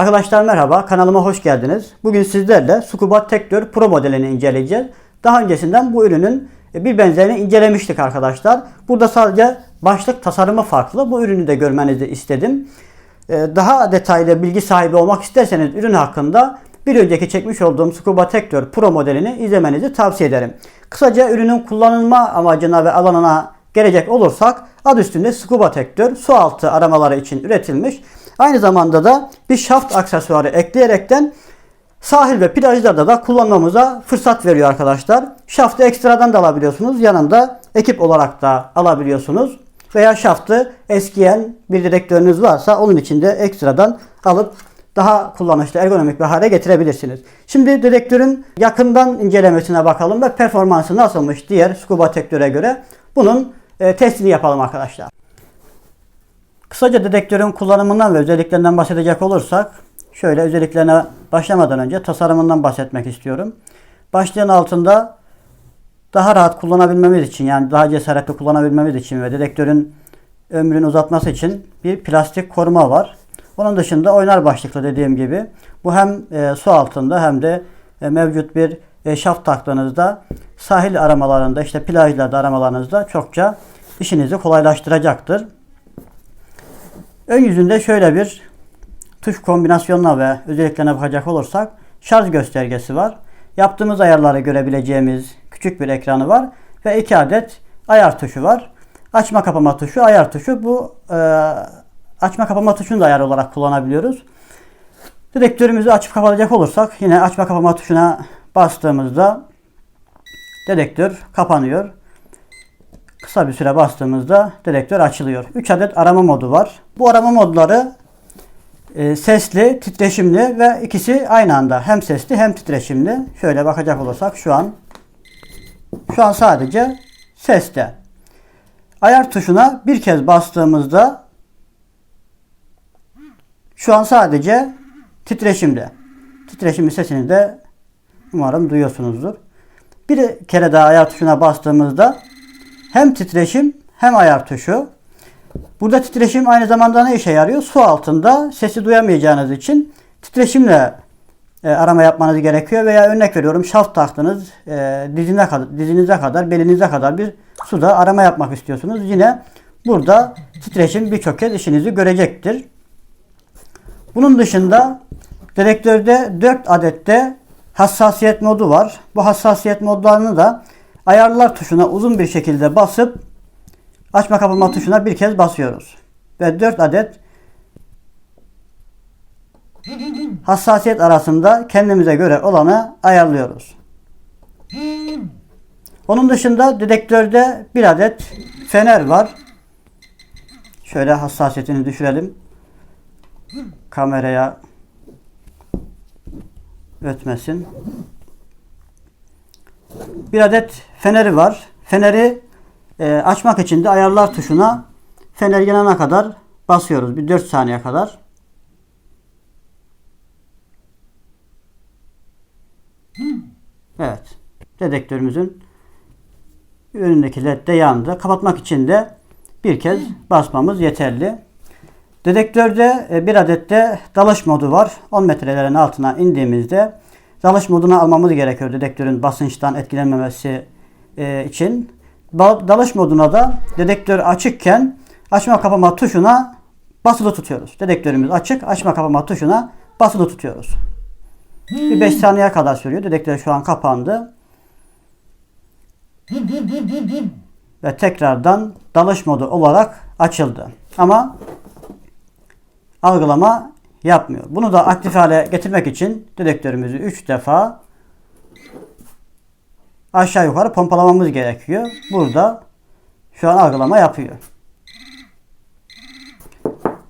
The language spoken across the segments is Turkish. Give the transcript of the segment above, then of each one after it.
Arkadaşlar merhaba, kanalıma hoş geldiniz. Bugün sizlerle Scuba Tektor Pro modelini inceleyeceğiz. Daha öncesinden bu ürünün bir benzerini incelemiştik arkadaşlar. Burada sadece başlık tasarımı farklı. Bu ürünü de görmenizi istedim. Ee, Daha detaylı bilgi sahibi olmak isterseniz ürün hakkında bir önceki çekmiş olduğum Scuba Tektor Pro modelini izlemenizi tavsiye ederim. Kısaca ürünün kullanılma amacına ve alanına gelecek olursak adı üstünde Scuba Tektor su altı aramaları için üretilmiş. Aynı zamanda da bir şaft aksesuarı ekleyerekten sahil ve plajlarda da kullanmamıza fırsat veriyor arkadaşlar. Şaftı ekstradan da alabiliyorsunuz. Yanında ekip olarak da alabiliyorsunuz. Veya şaftı eskiyen bir direktörünüz varsa onun için de ekstradan alıp daha kullanışlı, ergonomik bir hale getirebilirsiniz. Şimdi direktörün yakından incelemesine bakalım ve performansı nasılmış diğer scuba tektöre göre. Bunun e, testini yapalım arkadaşlar. Kısaca dedektörün kullanımından ve özelliklerinden bahsedecek olursak şöyle özelliklerine başlamadan önce tasarımından bahsetmek istiyorum. Başlığın altında daha rahat kullanabilmemiz için yani daha cesaretli kullanabilmemiz için ve dedektörün ömrünü uzatması için bir plastik koruma var. Onun dışında oynar başlıklı dediğim gibi bu hem e, su altında hem de e, mevcut bir e, şaft taktığınızda sahil aramalarında işte plajlarda aramalarınızda çokça işinizi kolaylaştıracaktır. Ön yüzünde şöyle bir tuş kombinasyonuna ve özelliklerine bakacak olursak şarj göstergesi var. Yaptığımız ayarları görebileceğimiz küçük bir ekranı var ve iki adet ayar tuşu var. Açma kapama tuşu, ayar tuşu. Bu e, açma kapama tuşunu da ayar olarak kullanabiliyoruz. Dedektörümüzü açıp kapatacak olursak yine açma kapama tuşuna bastığımızda dedektör kapanıyor. Kısa bir süre bastığımızda dedektör açılıyor. 3 adet arama modu var. Bu arama modları e, sesli, titreşimli ve ikisi aynı anda hem sesli hem titreşimli. Şöyle bakacak olursak şu an şu an sadece seste. Ayar tuşuna bir kez bastığımızda şu an sadece titreşimde. Titreşimli sesini de umarım duyuyorsunuzdur. Bir kere daha ayar tuşuna bastığımızda hem titreşim hem ayar tuşu. Burada titreşim aynı zamanda ne işe yarıyor? Su altında sesi duyamayacağınız için titreşimle e, arama yapmanız gerekiyor veya örnek veriyorum şaft taktınız e, dizine kadar, dizinize kadar belinize kadar bir suda arama yapmak istiyorsunuz. Yine burada titreşim birçok kez işinizi görecektir. Bunun dışında dedektörde 4 adette hassasiyet modu var. Bu hassasiyet modlarını da ayarlar tuşuna uzun bir şekilde basıp açma kapama tuşuna bir kez basıyoruz. Ve 4 adet hassasiyet arasında kendimize göre olanı ayarlıyoruz. Onun dışında dedektörde bir adet fener var. Şöyle hassasiyetini düşürelim. Kameraya ötmesin. Bir adet feneri var. Feneri e, açmak için de ayarlar tuşuna fener yanana kadar basıyoruz. Bir 4 saniye kadar. Evet. Dedektörümüzün önündeki led de yandı. Kapatmak için de bir kez basmamız yeterli. Dedektörde e, bir adet de dalış modu var. 10 metrelerin altına indiğimizde dalış moduna almamız gerekiyor dedektörün basınçtan etkilenmemesi e, için. Dalış moduna da dedektör açıkken açma kapama tuşuna basılı tutuyoruz. Dedektörümüz açık, açma kapama tuşuna basılı tutuyoruz. Bir 5 saniye kadar sürüyor. Dedektör şu an kapandı. Ve tekrardan dalış modu olarak açıldı. Ama algılama yapmıyor. Bunu da aktif hale getirmek için dedektörümüzü 3 defa aşağı yukarı pompalamamız gerekiyor. Burada şu an algılama yapıyor.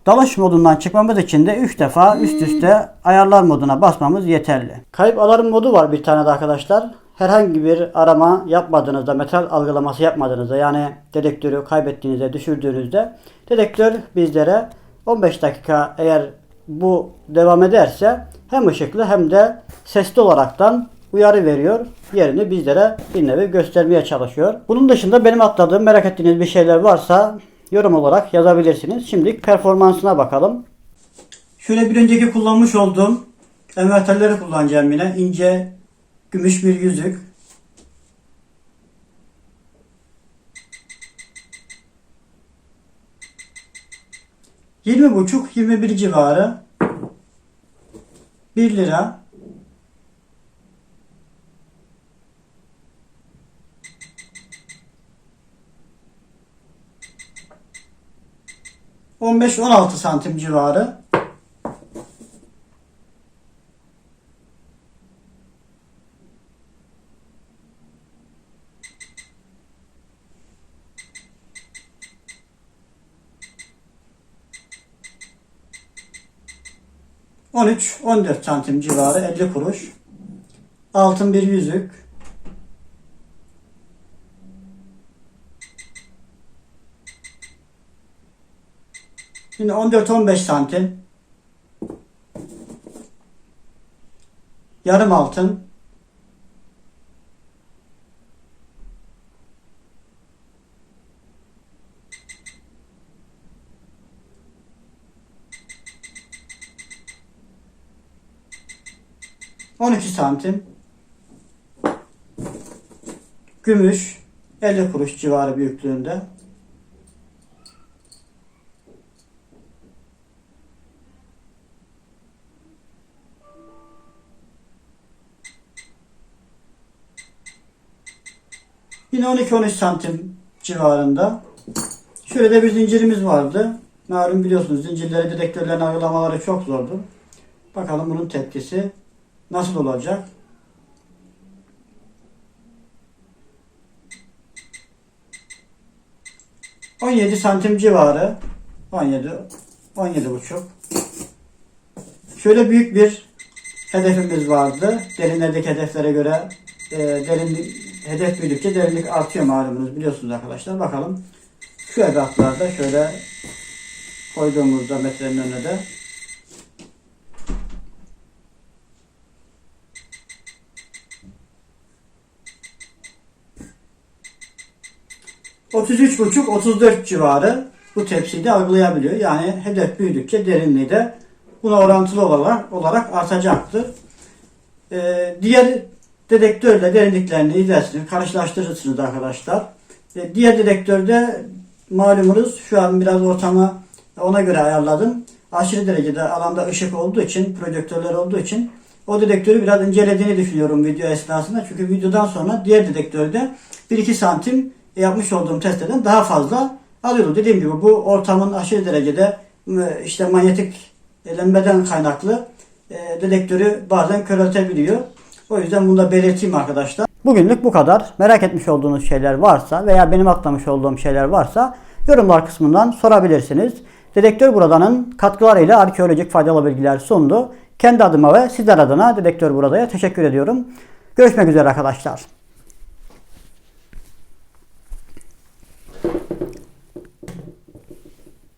Dalış modundan çıkmamız için de 3 defa üst üste ayarlar moduna basmamız yeterli. Kayıp alarm modu var bir tane de arkadaşlar. Herhangi bir arama yapmadığınızda, metal algılaması yapmadığınızda yani dedektörü kaybettiğinizde, düşürdüğünüzde dedektör bizlere 15 dakika eğer bu devam ederse hem ışıklı hem de sesli olaraktan uyarı veriyor. Yerini bizlere bir nevi göstermeye çalışıyor. Bunun dışında benim atladığım merak ettiğiniz bir şeyler varsa yorum olarak yazabilirsiniz. Şimdi performansına bakalım. Şöyle bir önceki kullanmış olduğum enverterleri kullanacağım yine. İnce gümüş bir yüzük. Yirmi buçuk, yirmi bir civarı. Bir lira. On beş, on altı santim civarı. On üç, on dört santim civarı, elli kuruş. Altın bir yüzük. Yine 14-15 santim. Yarım altın. On iki santim. Gümüş. 50 kuruş civarı büyüklüğünde. Yine 12-13 santim civarında. Şöyle de bir zincirimiz vardı. Malum biliyorsunuz zincirleri dedektörlerin ayırlamaları çok zordu. Bakalım bunun tepkisi nasıl olacak? ...17 santim civarı... ...17... ...17 buçuk... ...şöyle büyük bir... ...hedefimiz vardı... ...derinlerdeki hedeflere göre... E, derin hedef büyüdükçe derinlik artıyor malumunuz. Biliyorsunuz arkadaşlar. Bakalım şu ebatlarda şöyle koyduğumuzda metrenin önüne de ...33,5-34 civarı bu tepsiyi de algılayabiliyor. Yani hedef büyüdükçe derinliği de buna orantılı olarak, olarak artacaktır. Ee, diğer dedektörle derinliklerini izlersiniz, karşılaştırırsınız arkadaşlar. E, diğer dedektörde malumunuz şu an biraz ortamı ona göre ayarladım. Aşırı derecede alanda ışık olduğu için, projektörler olduğu için o dedektörü biraz incelediğini düşünüyorum video esnasında. Çünkü videodan sonra diğer dedektörde 1-2 santim yapmış olduğum testlerden daha fazla alıyordu. Dediğim gibi bu ortamın aşırı derecede e, işte manyetik lembeden kaynaklı e, dedektörü bazen köreltebiliyor. O yüzden bunu da belirteyim arkadaşlar. Bugünlük bu kadar. Merak etmiş olduğunuz şeyler varsa veya benim atlamış olduğum şeyler varsa yorumlar kısmından sorabilirsiniz. Dedektör buradanın katkılarıyla arkeolojik faydalı bilgiler sundu. Kendi adıma ve sizler adına Dedektör Burada'ya teşekkür ediyorum. Görüşmek üzere arkadaşlar.